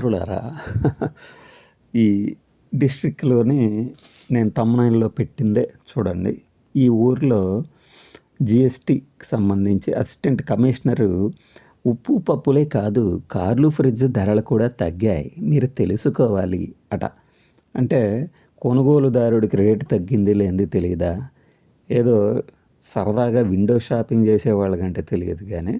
మిత్రులారా ఈ డిస్ట్రిక్ట్లోని నేను తమ్మునాయిల్లో పెట్టిందే చూడండి. ఈ ఊర్లో జిఎస్టికి సంబంధించి అసిస్టెంట్ కమిషనరు ఉప్పు పప్పులే కాదు కార్లు ఫ్రిడ్జ్ ధరలు కూడా తగ్గాయి. మీరు తెలుసుకోవాలి అట. అంటే కొనుగోలుదారుడికి రేటు తగ్గింది లేనిది తెలియదా ఏదో సరదాగా విండో షాపింగ్ చేసే వాళ్ళకంటే తెలియదు కానీ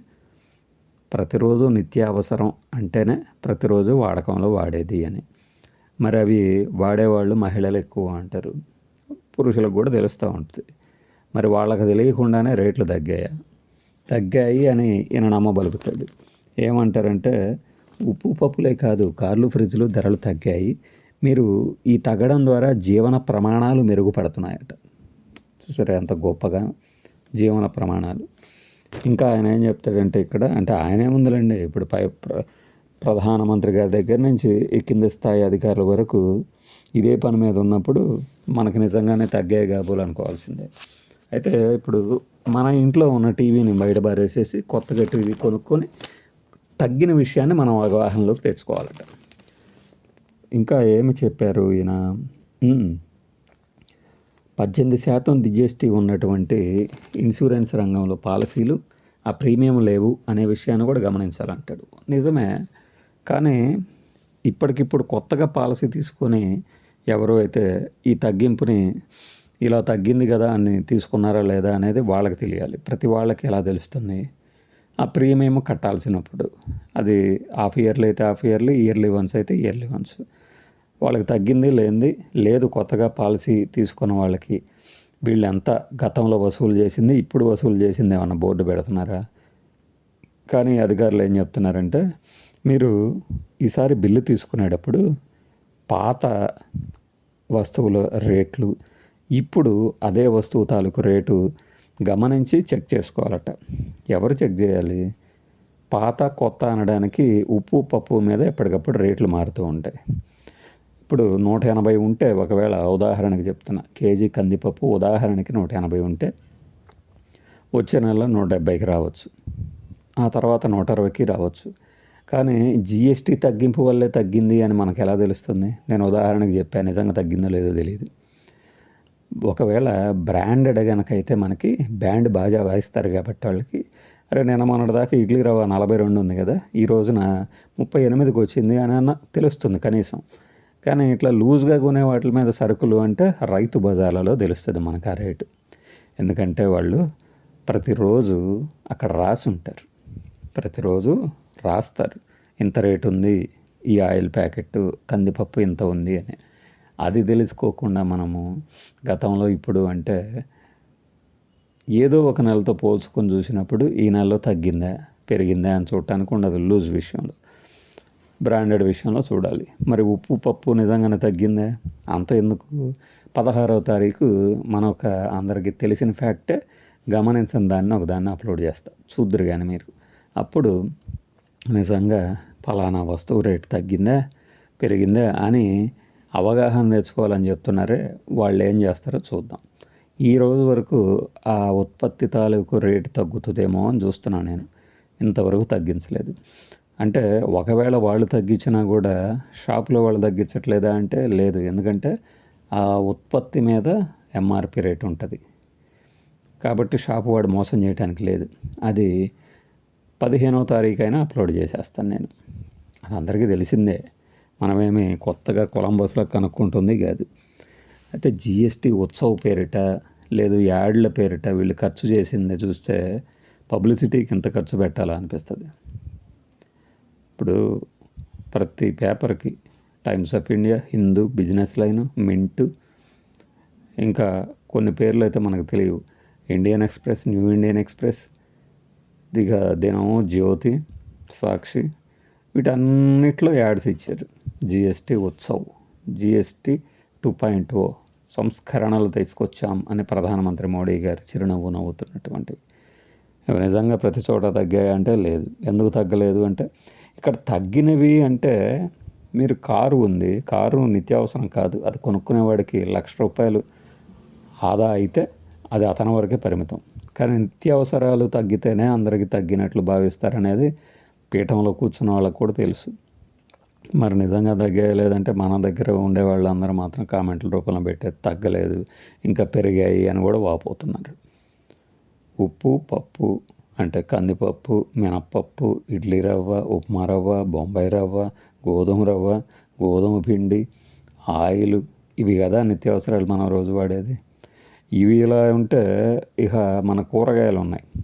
ప్రతిరోజు నిత్యావసరం అంటేనే ప్రతిరోజు వాడకంలో వాడేది అని. మరి అవి వాడేవాళ్ళు మహిళలు ఎక్కువ అంటారు. పురుషులకు కూడా తెలుస్తూ ఉంటుంది. మరి వాళ్ళకి తెలియకుండానే రేట్లు తగ్గాయా? తగ్గాయి అని ఈయన నమ్మబలుకుతాడు. ఏమంటారంటే ఉప్పు పప్పులే కాదు కార్లు ఫ్రిడ్జ్లు ధరలు తగ్గాయి. మీరు ఈ తగ్గడం ద్వారా జీవన ప్రమాణాలు మెరుగుపడుతున్నాయట. చూసారా ఎంత గొప్పగా జీవన ప్రమాణాలు. ఇంకా ఆయన ఏం చెప్తాడంటే ఇక్కడ అంటే ఆయన ఏముందిలేండి ఇప్పుడు పై ప్ర- ప్రధానమంత్రి గారి దగ్గర నుంచి ఈ కింద స్థాయి అధికారుల వరకు ఇదే పని మీద ఉన్నప్పుడు మనకు నిజంగానే తగ్గే కాబోలు అనుకోవాల్సిందే. అయితే ఇప్పుడు మన ఇంట్లో ఉన్న టీవీని బయట బారేసేసి కొత్తగా టీవీ కొనుక్కొని తగ్గిన విషయాన్ని మనం అవగాహనలోకి తెచ్చుకోవాలట. ఇంకా ఏమి చెప్పారు ఈయన? పద్దెనిమిది శాతం జిఎస్టీ ఉన్నటువంటి ఇన్సూరెన్స్ రంగంలో పాలసీలు ఆ ప్రీమియం లేవు అనే విషయాన్ని కూడా గమనించాలంటాడు. నిజమే కానీ ఇప్పటికిప్పుడు కొత్తగా పాలసీ తీసుకొని ఎవరో అయితే ఈ తగ్గింపుని ఇలా తగ్గింది కదా అని తీసుకున్నారా లేదా అనేది వాళ్ళకి తెలియాలి. ప్రతి వాళ్ళకి ఎలా తెలుస్తుంది? ఆ ప్రీమియం కట్టాల్సినప్పుడు. అది హాఫ్ ఇయర్లీ అయితే హాఫ్ ఇయర్లీ ఇయర్లీ వన్స్ అయితే ఇయర్లీ వన్స్. వాళ్ళకి తగ్గింది లేనిది లేదు కొత్తగా పాలసీ తీసుకున్న వాళ్ళకి. వీళ్ళు ఎంత గతంలో వసూలు చేసింది ఇప్పుడు వసూలు చేసింది ఏమన్నా బోర్డు పెడుతున్నారా? కానీ అధికారులు ఏం చెప్తున్నారంటే మీరు ఈసారి బిల్లు తీసుకునేటప్పుడు పాత వస్తువుల రేట్లు ఇప్పుడు అదే వస్తువు తాలూకు రేటు గమనించి చెక్ చేసుకోవాలట. ఎవరు చెక్ చేయాలి? పాత కొత్త అనడానికి ఉప్పు పప్పు మీద ఎప్పటికప్పుడు రేట్లు మారుతూ ఉంటాయి. ఇప్పుడు నూట ఎనభై ఉంటే ఒకవేళ ఉదాహరణకి చెప్తున్నా కేజీ కందిపప్పు ఉదాహరణకి నూట ఎనభై ఉంటే వచ్చే నెల నూట డెబ్బైకి రావచ్చు. ఆ తర్వాత నూట అరవైకి రావచ్చు. కానీ జిఎస్టీ తగ్గింపు వల్లే తగ్గింది అని మనకు ఎలా తెలుస్తుంది? నేను ఉదాహరణకి చెప్పాను నిజంగా తగ్గిందో లేదో తెలియదు ఒకవేళ బ్రాండెడ్ కనుక అయితే మనకి బ్యాండ్ బాగా వాయిస్తారు కాబట్టి వాళ్ళకి అరే నేను మొన్నటిదాకా ఇడ్లీ రవ్వ నలభై రెండు ఉంది కదా ఈ రోజున ముప్పై ఎనిమిదికి వచ్చింది అని అన్న తెలుస్తుంది కనీసం. కానీ ఇట్లా లూజ్గా కొనే వాటి మీద సరుకులు అంటే రైతు బజార్లలో తెలుస్తుంది మనకు ఆ రేటు. ఎందుకంటే వాళ్ళు ప్రతిరోజు అక్కడ రాసి ఉంటారు. ప్రతిరోజు రాస్తారు. ఇంత రేటు ఉంది ఈ ఆయిల్ ప్యాకెట్ కందిపప్పు ఇంత ఉంది అని. అది తెలుసుకోకుండా మనము గతంలో ఇప్పుడు అంటే ఏదో ఒక నెలతో పోల్చుకొని చూసినప్పుడు ఈ నెలలో తగ్గిందా పెరిగిందా అని చూడటానికి ఉండదు లూజ్ విషయంలో. బ్రాండెడ్ విషయంలో చూడాలి. మరి ఉప్పు పప్పు నిజంగానే తగ్గిందా? అంత ఎందుకు? పదహారవ తారీఖు మన ఒక అందరికీ తెలిసిన ఫ్యాక్టే గమనించిన దాన్ని ఒక దాన్ని అప్లోడ్ చేస్తా. చూద్దరు కానీ మీరు. అప్పుడు నిజంగా ఫలానా వస్తువు రేటు తగ్గిందా? పెరిగిందా? అని అవగాహన తెచ్చుకోవాలని చెప్తున్నారే వాళ్ళు ఏం చేస్తారో చూద్దాం. ఈ రోజు వరకు ఆ ఉత్పత్తి తాలూకు రేటు తగ్గుతుందేమో అని చూస్తున్నాను నేను. ఇంతవరకు తగ్గించలేదు. అంటే ఒకవేళ వాళ్ళు తగ్గించినా కూడా షాపులో వాళ్ళు తగ్గించట్లేదా అంటే లేదు. ఎందుకంటే ఆ ఉత్పత్తి మీద ఎంఆర్పి రేట్ ఉంటుంది. కాబట్టి షాపు వాడు మోసం చేయడానికి లేదు. అది పదిహేనవ తారీఖు అయినా అప్లోడ్ చేసేస్తాను నేను. అది అందరికీ తెలిసిందే. మనమేమి కొత్తగా కొలంబస్లో కనుక్కుంటుంది కాదు. అయితే జిఎస్టీ ఉత్సవ పేరిట లేదు యాడ్ల పేరిట వీళ్ళు ఖర్చు చేసింది చూస్తే పబ్లిసిటీకి ఇంత ఖర్చు పెట్టాలా అనిపిస్తుంది. ఇప్పుడు ప్రతి పేపర్కి Times of India Hindu business line mint ఇంకా కొన్ని పేర్లు అయితే మనకు తెలియవు. Indian Express New Indian Express ఇక దినము జ్యోతి సాక్షి వీటన్నిటిలో యాడ్స్ ఇచ్చారు. GST Utsav GST two point O సంస్కరణలు తీసుకొచ్చాం అని ప్రధానమంత్రి మోడీ గారు చిరునవ్వు నవ్వుతున్నటువంటివి. నిజంగా ప్రతి చోట తగ్గాయి అంటే లేదు. ఎందుకు తగ్గలేదు అంటే ఇక్కడ తగ్గినవి అంటే మీరు కారు ఉంది కారు నిత్యావసరం కాదు. అది కొనుక్కునేవాడికి లక్ష రూపాయలు ఆదా అయితే అది అతని వరకే పరిమితం. కానీ నిత్యావసరాలు తగ్గితేనే అందరికీ తగ్గినట్లు భావిస్తారనేది పీఠంలో కూర్చున్న వాళ్ళకు కూడా తెలుసు. మరి నిజంగా తగ్గాయి లేదంటే మన దగ్గర ఉండే వాళ్ళందరూ మాత్రం కామెంట్ల రూపంలో పెట్టే తగ్గలేదు ఇంకా పెరిగాయి అని కూడా వాపోతున్నారు. ఉప్పు పప్పు అంటే కందిపప్పు మినప్పప్పు ఇడ్లీ రవ్వ ఉప్మా రవ్వ బొంబాయి రవ్వ గోధుమ రవ్వ గోధుమ పిండి ఆయిల్ ఇవి కదా నిత్యావసరాలు మనం రోజు వాడేది. ఇవి ఇలా ఉంటే ఇక మన కూరగాయలు ఉన్నాయి.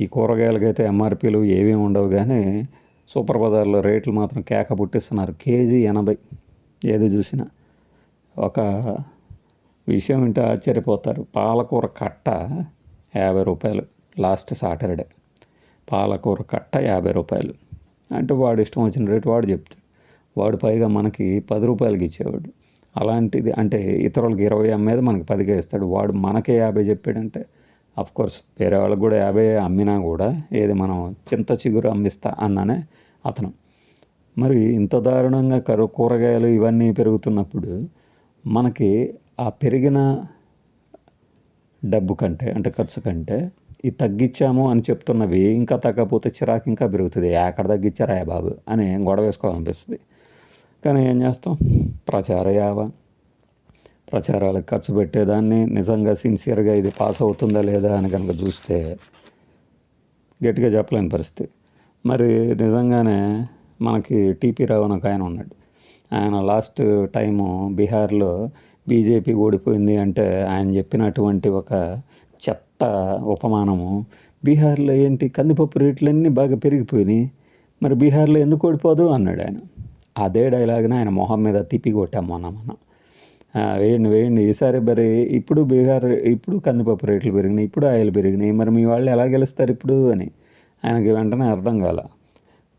ఈ కూరగాయలకైతే ఎంఆర్పీలు ఏమీ ఉండవు కానీ సూపర్ బజార్లో రేట్లు మాత్రం కేక పుట్టిస్తున్నారు. కేజీ ఎనభై ఏది చూసినా. ఒక విషయం వింటే ఆశ్చర్యపోతారు. పాలకూర కట్ట యాభై రూపాయలు. Last Saturday. పాలకూర కట్ట యాభై రూపాయలు. అంటే వాడు ఇష్టం వచ్చిన రేటు వాడు చెప్తాడు. వాడు పైగా మనకి పది రూపాయలకి ఇచ్చేవాడు. అలాంటిది అంటే ఇతరులకు ఇరవై అమ్మేది మనకి పదిగా ఇస్తాడు. వాడు మనకే యాభై చెప్పాడంటే కోర్స్ వేరే వాళ్ళకి కూడా యాభై అమ్మినా కూడా ఏది మనం చింత చిగురు అమ్మిస్తా అన్నానే అతను. మరి ఇంత దారుణంగా కరు కూరగాయలు ఇవన్నీ పెరుగుతున్నప్పుడు మనకి ఆ పెరిగిన డబ్బు కంటే అంటే ఖర్చు కంటే ఇది తగ్గించాము అని చెప్తున్నవి ఇంకా తగ్గకపోతే చిరాకు ఇంకా పెరుగుతుంది. ఎక్కడ తగ్గించారా బాబు? అని గొడవ వేసుకోవాలనిపిస్తుంది. కానీ ఏం చేస్తాం? ప్రచార యావ ప్రచారాలకు ఖర్చు పెట్టేదాన్ని. నిజంగా సిన్సియర్గా ఇది పాస్ అవుతుందా లేదా అని కనుక చూస్తే గట్టిగా చెప్పలేని పరిస్థితి. మరి నిజంగానే మనకి టీపీ రావు అని ఒక ఆయన ఉన్నాడు. ఆయన లాస్ట్ టైము బీహార్లో బీజేపీ ఓడిపోయింది అంటే ఆయన చెప్పినటువంటి ఒక ఉపమానము. బీహార్లో ఏంటి? కందిపప్పు రేట్లన్నీ బాగా పెరిగిపోయినాయి. మరి బీహార్లో ఎందుకు ఓడిపోదు? అన్నాడు ఆయన. అదే డైలాగ్ని ఆయన మొహం మీద తిప్పి కొట్టాం మొన్న మనం వేయండి వేయండి. ఈసారి మరి ఇప్పుడు బీహార్ ఇప్పుడు కందిపప్పు రేట్లు పెరిగినాయి ఇప్పుడు ఆయిల్ పెరిగినాయి. మరి మీ వాళ్ళు ఎలా గెలుస్తారు ఇప్పుడు అని ఆయనకి వెంటనే అర్థం కాల.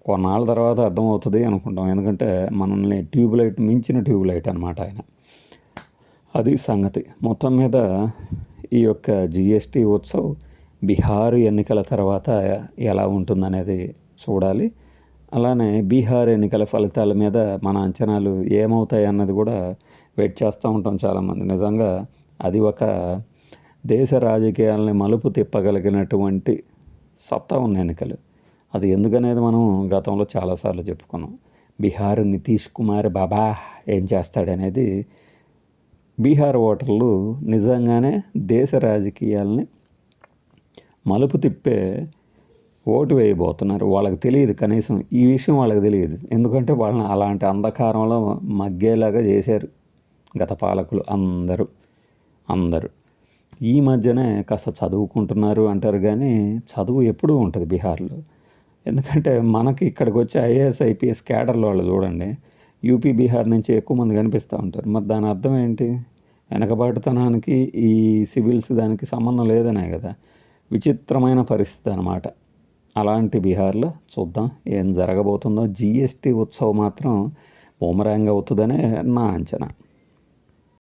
కొన్నాళ్ళ తర్వాత అర్థమవుతుంది అనుకుంటాం. ఎందుకంటే మనల్ని ట్యూబ్ లైట్ మించిన ట్యూబ్ లైట్ అనమాట ఆయన. అది సంగతి. మొత్తం మీద ఈ యొక్క జిఎస్టీ ఉత్సవ్ బీహార్ ఎన్నికల తర్వాత ఎలా ఉంటుందనేది చూడాలి. అలానే బీహార్ ఎన్నికల ఫలితాల మీద మన అంచనాలు ఏమవుతాయి అన్నది కూడా వెయిట్ చేస్తూ ఉంటాం చాలామంది. నిజంగా అది ఒక దేశ రాజకీయాలని మలుపు తిప్పగలిగినటువంటి సత్తా ఉన్న ఎన్నికలు. అది ఎందుకనేది మనం గతంలో చాలాసార్లు చెప్పుకున్నాం. బీహార్ నితీష్ కుమార్ బాబా ఏం చేస్తాడనేది బీహార్ ఓటర్లు నిజంగానే దేశ రాజకీయాలని మలుపు తిప్పే ఓటు వేయబోతున్నారు. వాళ్ళకి తెలియదు కనీసం ఈ విషయం వాళ్ళకి తెలియదు. ఎందుకంటే వాళ్ళని అలాంటి అంధకారంలో మగ్గేలాగా చేశారు గత పాలకులు అందరూ. అందరూ. ఈ మధ్యనే కాస్త చదువుకుంటున్నారు అంటారు కానీ చదువు ఎప్పుడూ ఉంటుంది బీహార్లో. ఎందుకంటే మనకి ఇక్కడికి వచ్చే ఐఏఎస్ ఐపీఎస్ క్యాడర్లో వాళ్ళు చూడండి యూపీ బీహార్ నుంచి ఎక్కువ మంది కనిపిస్తూ ఉంటారు. మరి దాని అర్థం ఏంటి? వెనకబాటుతనానికి ఈ సివిల్స్ దానికి సంబంధం లేదనే కదా. విచిత్రమైన పరిస్థితి అనమాట అలాంటి బీహార్లో చూద్దాం ఏం జరగబోతుందో. జీఎస్టీ ఉత్సవం మాత్రం బూమరాంగ్ అవుతుందనే నా అంచనా.